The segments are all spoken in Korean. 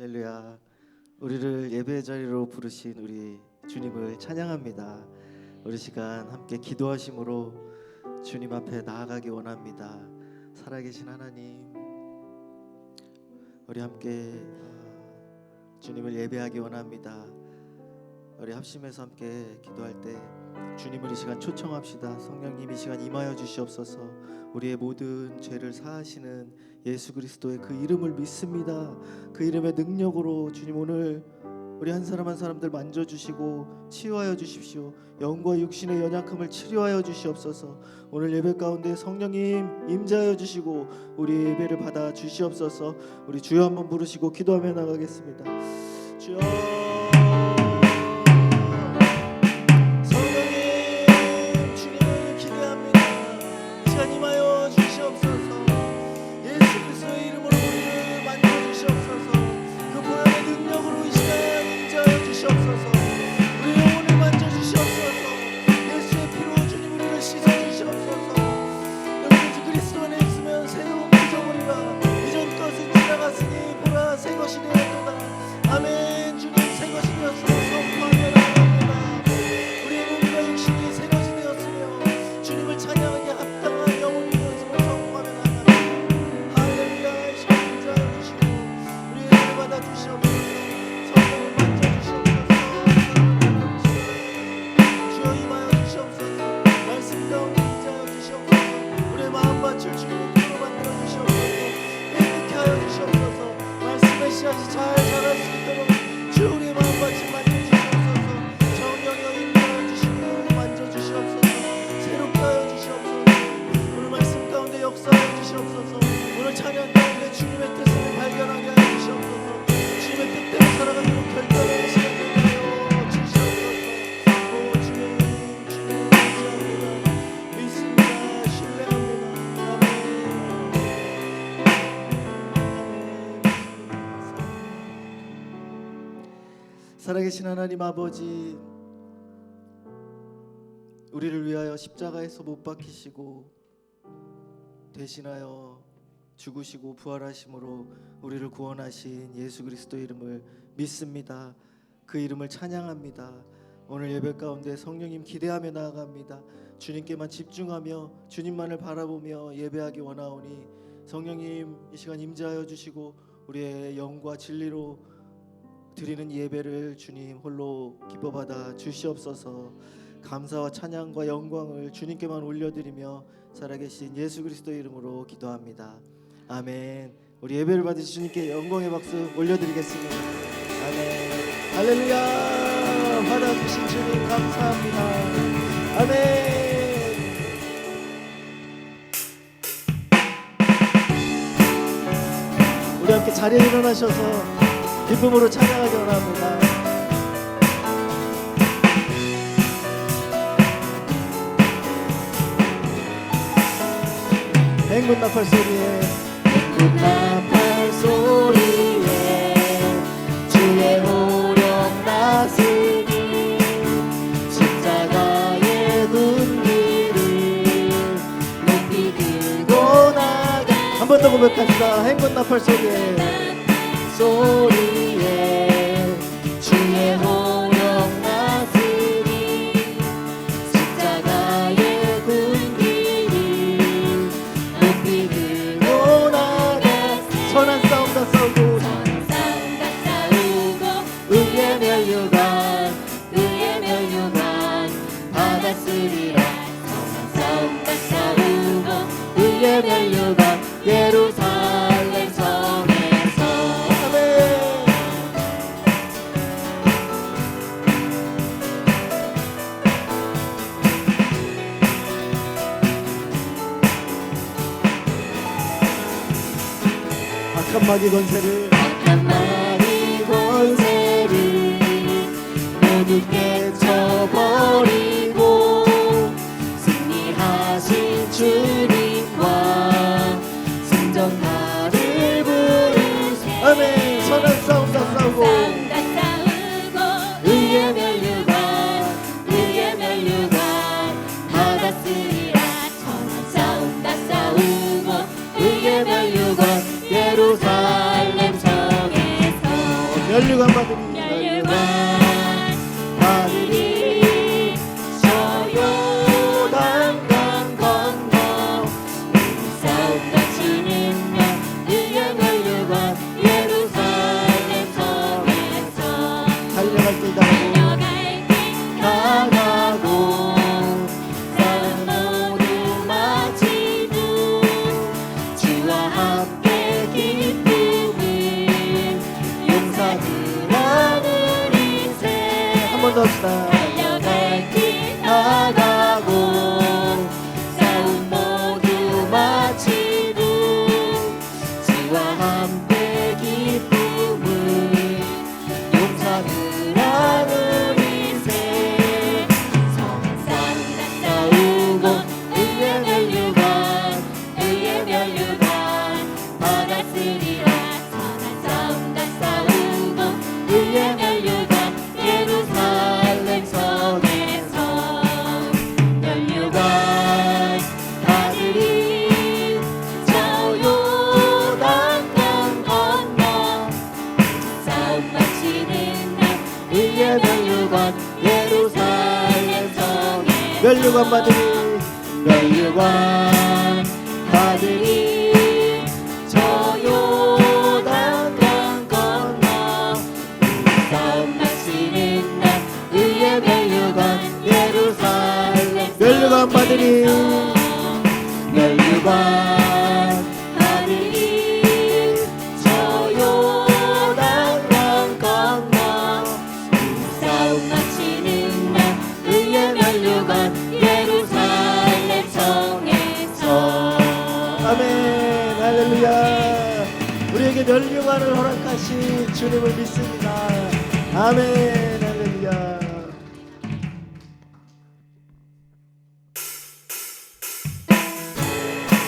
할렐루야. 우리를 예배 자리로 부르신 우리 주님을 찬양합니다. 우리 시간 함께 기도하심으로 주님 앞에 나아가기 원합니다. 살아계신 하나님, 우리 함께 어, 주님을 예배하기 원합니다. 우리 합심해서 함께 기도할 때 주님을 이 시간 초청합시다. 성령님 이 시간 임하여 주시옵소서. 우리의 모든 죄를 사하시는 예수 그리스도의 그 이름을 믿습니다. 그 이름의 능력으로 주님 오늘 우리 한 사람 한 사람들 만져 주시고 치유하여 주십시오. 영과 육신의 연약함을 치료하여 주시옵소서. 오늘 예배 가운데 성령님 임재하여 주시고 우리 예배를 받아 주시옵소서. 우리 주여 한번 부르시고 기도하며 나가겠습니다. 주여 살아계신 하나님 아버지 우리를 위하여 십자가에서 못 박히시고 대신하여 죽으시고 부활하심으로 우리를 구원하신 예수 그리스도 이름을 믿습니다. 그 이름을 찬양합니다. 오늘 예배 가운데 성령님 기대하며 나아갑니다. 주님께만 집중하며 주님만을 바라보며 예배하기 원하오니 성령님 이 시간 임재하여 주시고 우리의 영과 진리로 드리는 예배를 주님 홀로 기뻐 받아 주시옵소서. 감사와 찬양과 영광을 주님께만 올려드리며 살아계신 예수 그리스도 이름으로 기도합니다. 아멘. 우리 예배를 받으신 주님께 영광의 박수 올려드리겠습니다. 아멘. 할렐루야. 받아주신 주님 감사합니다. 아멘. 우리 함께 자리에 일어나셔서 기쁨으로 찬양하기 원합니다. 행군 나팔 소리에. 행군 나팔 소리에 주의 호령 나으니 십자가의 군기를 높이 들고 나가 한 번 더 고백합시다. 행군 나팔 소리에 소리에 마귀 권세를 열리고 한번 드리겠습니다.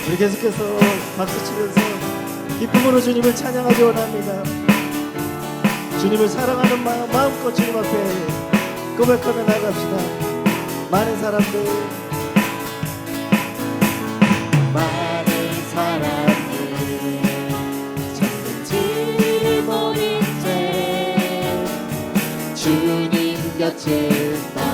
우리 계속해서 박수치면서 기쁨으로 주님을 찬양하기 원합니다. 주님을 사랑하는 마음, 마음껏 주님 앞에 고백하며 나갑시다. 많은 사람들, 주님 곁에 나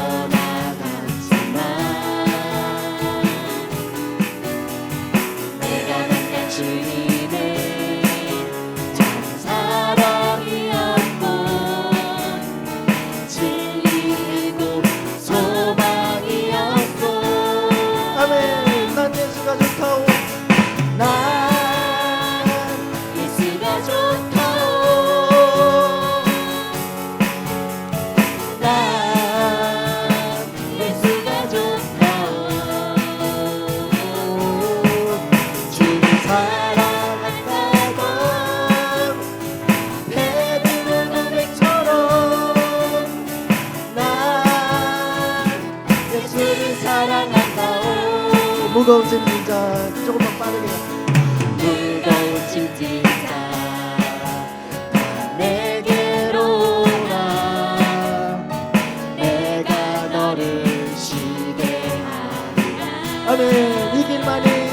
Amen. You get.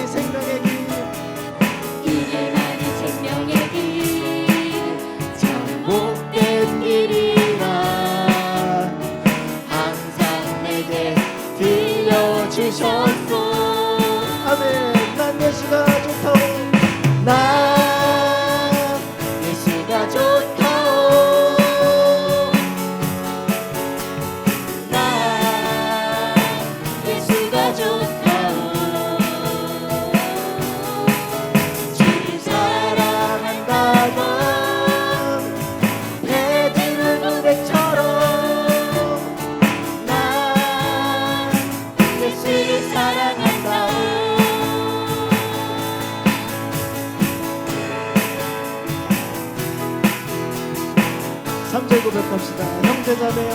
amém.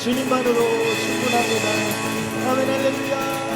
주님만으로 충분합니다. 아멘 할렐루야.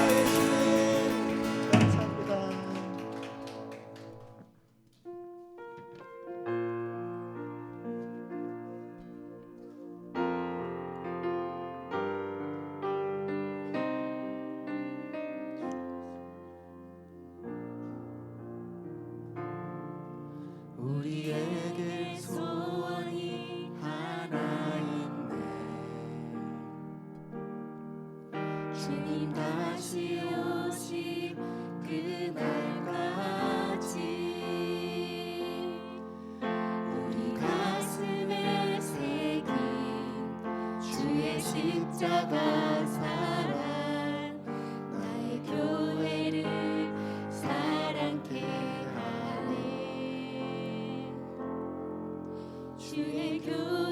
to echo.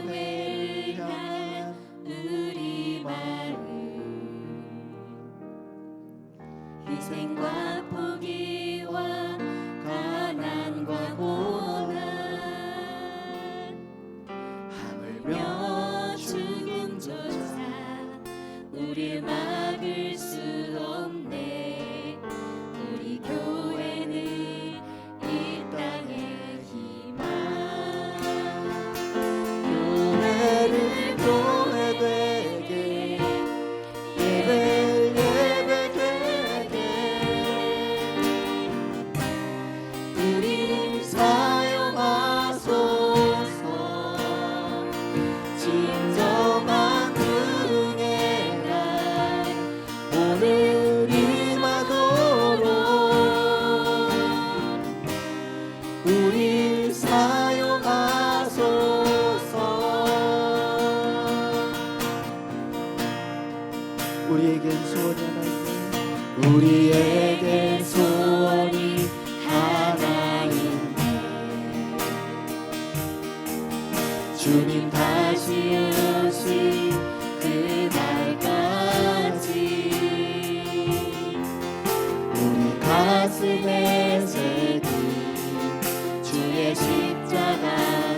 done.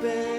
baby.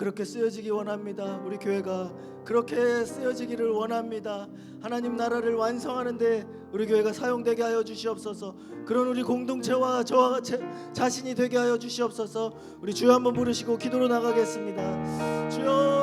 그렇게 쓰여지기 원합니다. 우리 교회가 그렇게 쓰여지기를 원합니다. 하나님 나라를 완성하는데 우리 교회가 사용되게 하여 주시옵소서. 그런 우리 공동체와 저와 제, 자신이 되게 하여 주시옵소서. 우리 주여 한번 부르시고 기도로 나가겠습니다. 주여.